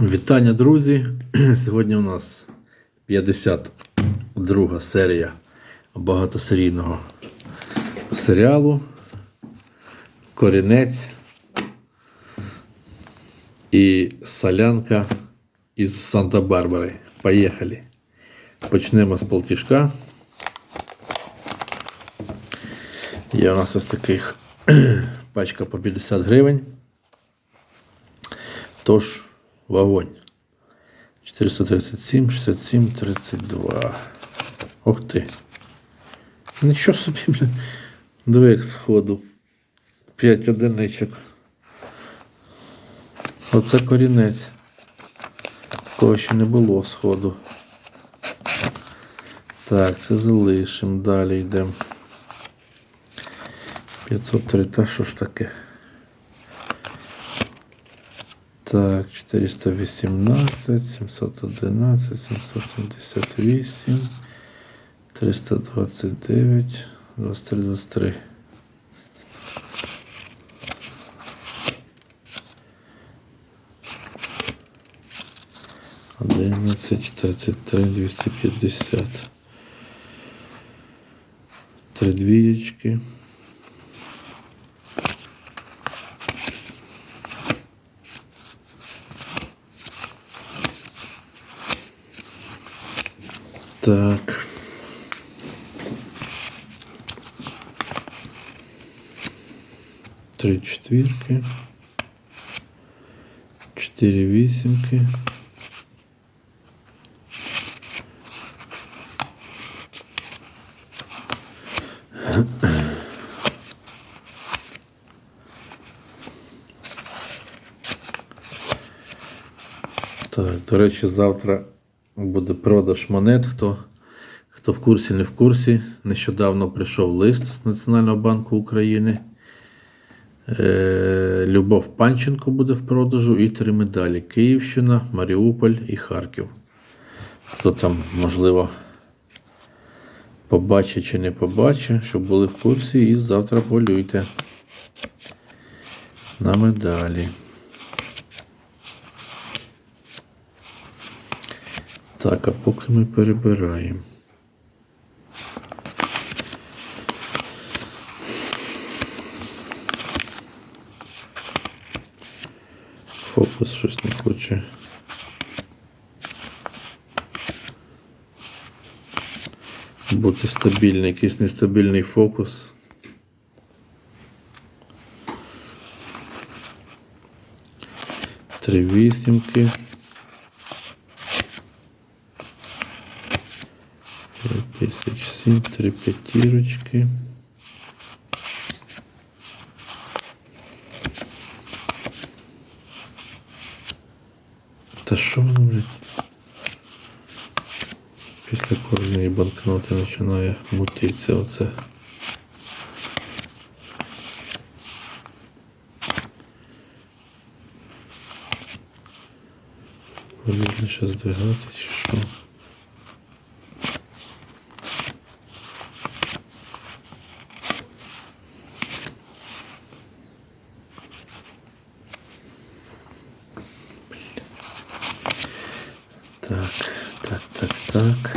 Вітання, друзі! Сьогодні у нас 52 серія багатосерійного серіалу Корінець і солянка із Санта-Барбари. Поїхали. Почнемо з полтішка. Є у нас ось таких пачка по 50 гривень. Тож, вогонь. 437, 67, 32. Ох ти. Нічого собі, блін. Як сходу. 5 одиничок. Оце корінець. Такого ще не було сходу. Так, це залишимо. Далі йдемо. 503, та що ж таке? Так, 418, 711, 778, 329, 23, 23. Одинадцять, тридцять три, двісті п'ятдесят. Три двієчки. Так. Три четвірки. Чотири вісімки. Так, до речі, завтра буде продаж монет. Хто, хто в курсі, не в курсі. Нещодавно прийшов лист з Національного банку України. Е, Любов Панченко буде в продажу і три медалі: Київщина, Маріуполь і Харків. Хто там, можливо, побачить чи не побачить, щоб були в курсі, і завтра полюйте на медалі. Так, а поки ми перебираємо. Фокус щось не хоче. Бути стабільний, якийсь нестабільний фокус. Три вісімки. Три тисяч сім, три п'ятірочки. Та що воно, блядь? Після кожної банкноти починає мутитися оце. Потрібно ще здвигати що? Так, так, так, так.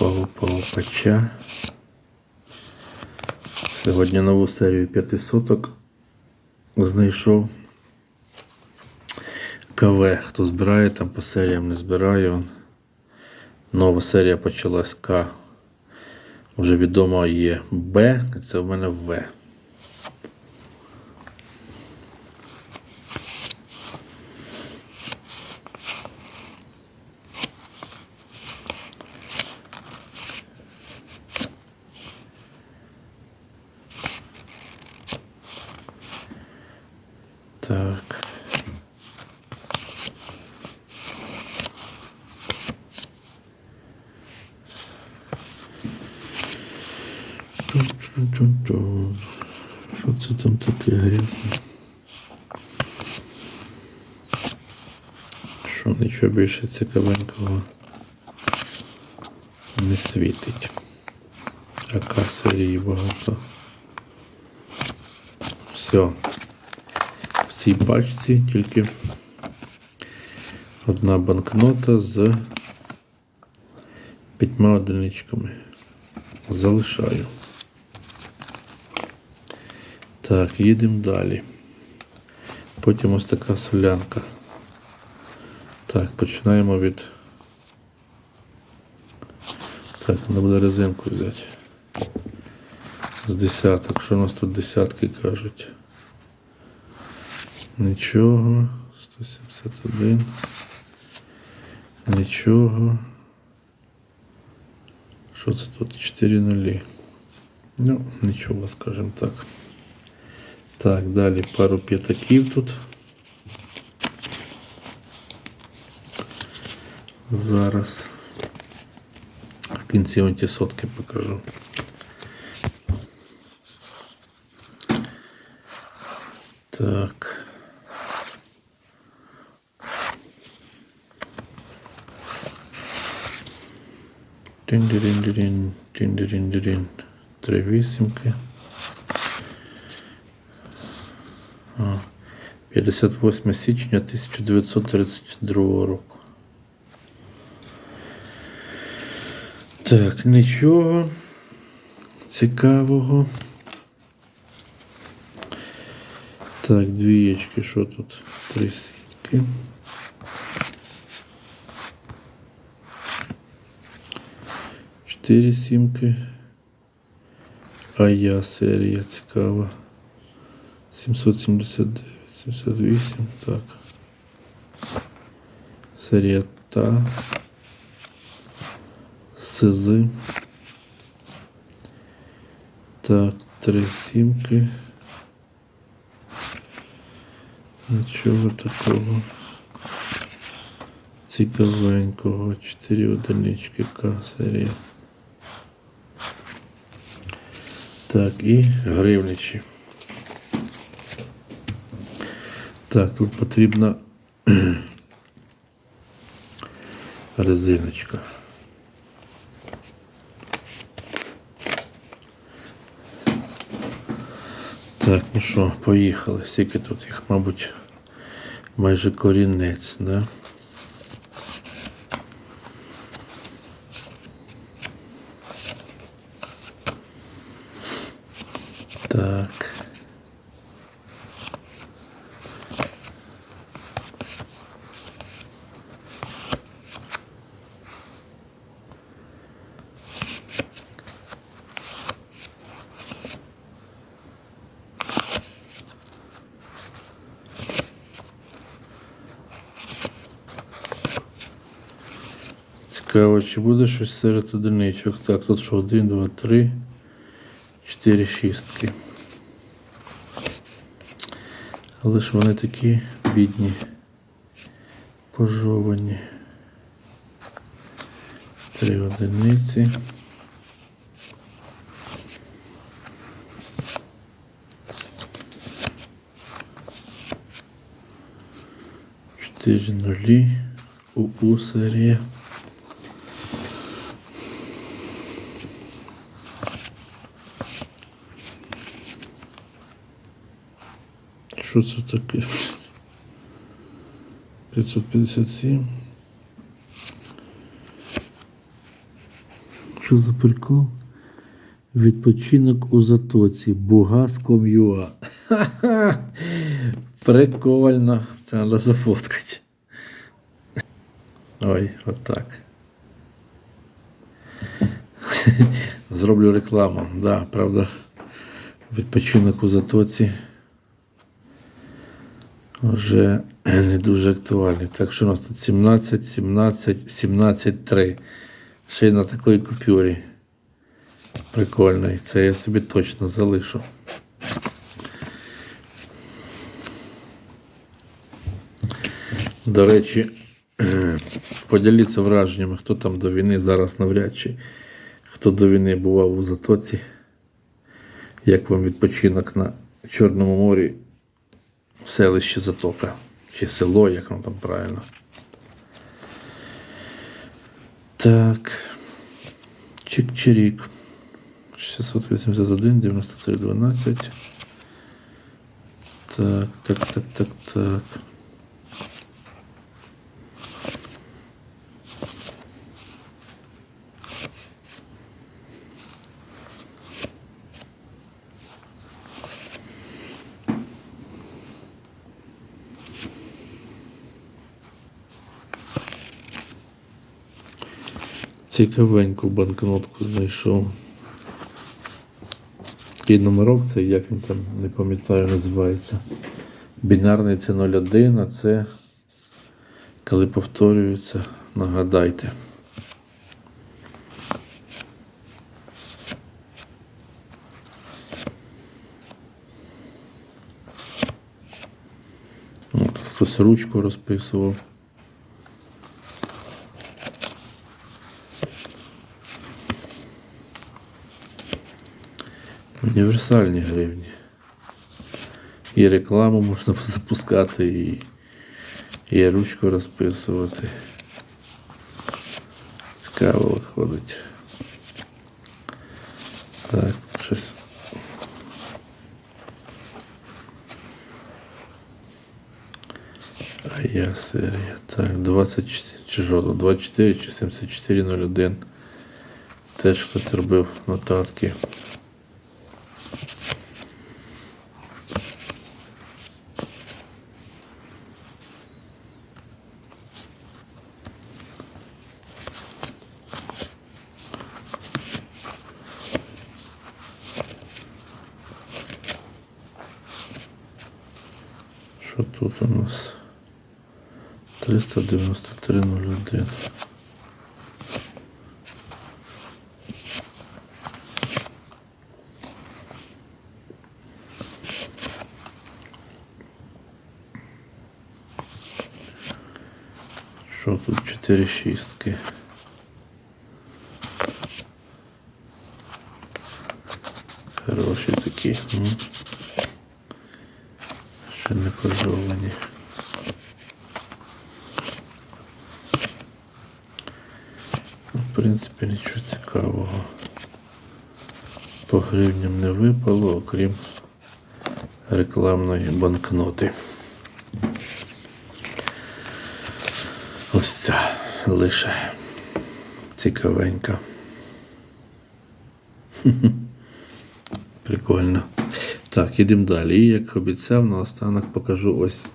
Опача. Сьогодні нову серію п'ятисоток знайшов. КВ. Хто збирає там по серіям, не збираю. Нова серія почалась К. Вже відомо є Б, це в мене В. Так. Тун-тун-тун-тун. Що це там таке грязне? Що нічого більше цікавенького не світить. А серії багато. Все. В цій пачці тільки Одна банкнота з п'ятьма одиничками. Залишаю. Так, їдемо далі. Потім ось така солянка. Так, починаємо від. Так, треба буде резинку взяти. З десяток. Що у нас тут десятки кажуть? Нічого. 171. Нічого. Що це тут? 4 нулі. Ну, нічого, скажімо так. Так, далі пару п'ятаків тут. Зараз. В кінці вам ті сотки покажу. Так. Тин-дирин-дирин, тин-дирин-дирин. Три вісімки. 58 січня 1932 року. Так, нічого цікавого. Так, двієчки, що тут? Три сітки. Чотири сімки. А я серія цікава. 779, 78, так. Серія та. Сизи. Так, три сімки. Нічого такого цікавенького. Чотири одинички К серія. Так, і гривничі. Так, тут потрібна резиночка. Так, ну що, поїхали. Скільки тут їх, мабуть, майже корінець, да? Так. Цікаво, чи буде щось серед одиничок. Так, тут що, один, два, три, чотири шістки. Але ж вони такі бідні, пожовані. Три одиниці. Чотири нулі. УУ серія. Що це таке? 557. Що за прикол? Відпочинок у затоці. Бугас.com.ua Ха-ха. Прикольно. Це треба зафоткати. Ой, отак. Зроблю рекламу. Да, правда. Відпочинок у затоці вже не дуже актуальний. Так що у нас тут 17, 17, 17, 3. Ще й на такій купюрі. Прикольний. Це я собі точно залишу. До речі, поділіться враженнями, хто там до війни зараз навряд чи хто до війни бував у Затоці. Як вам відпочинок на Чорному морі селище Затока. Чи село, як воно там правильно. Так. Чик-чирік. 681, 93, 12. Так, так, так, так, так. Цікавеньку банкнотку знайшов. Який номерок це, як він там, не пам'ятаю, називається. Бінарний це 01, а це коли повторюється, нагадайте. От, хтось ручку розписував. Універсальні гривні. І рекламу можна запускати, і, і ручку розписувати. Цікаво виходить. Так, щось. А я серія. Так, 20 чи тут, 24 чи 7401. Теж хтось робив нотатки. тут у нас? 393.01. Що тут 4 шістки? Хороші такі. Не пожовані. Ну, В принципі, нічого цікавого. По гривням не випало, окрім рекламної банкноти. Ось ця лише цікавенька. Прикольно. Так, ідемо далі. І як обіцяв, наостанок покажу ось.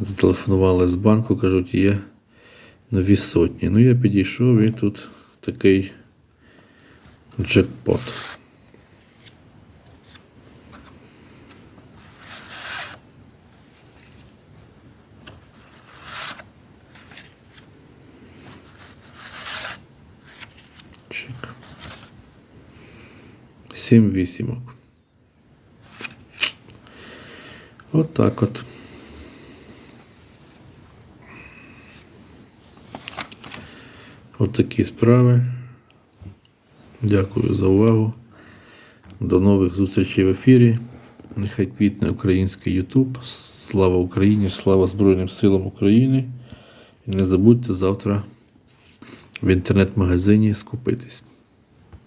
Зателефонували з банку, кажуть, є нові сотні. Ну, я підійшов і тут такий джекпот. 7 вісімок. От так от. От такі справи. Дякую за увагу. До нових зустрічей в ефірі. Нехай квітне український YouTube. Слава Україні, слава Збройним силам України. І не забудьте завтра в інтернет-магазині скупитись.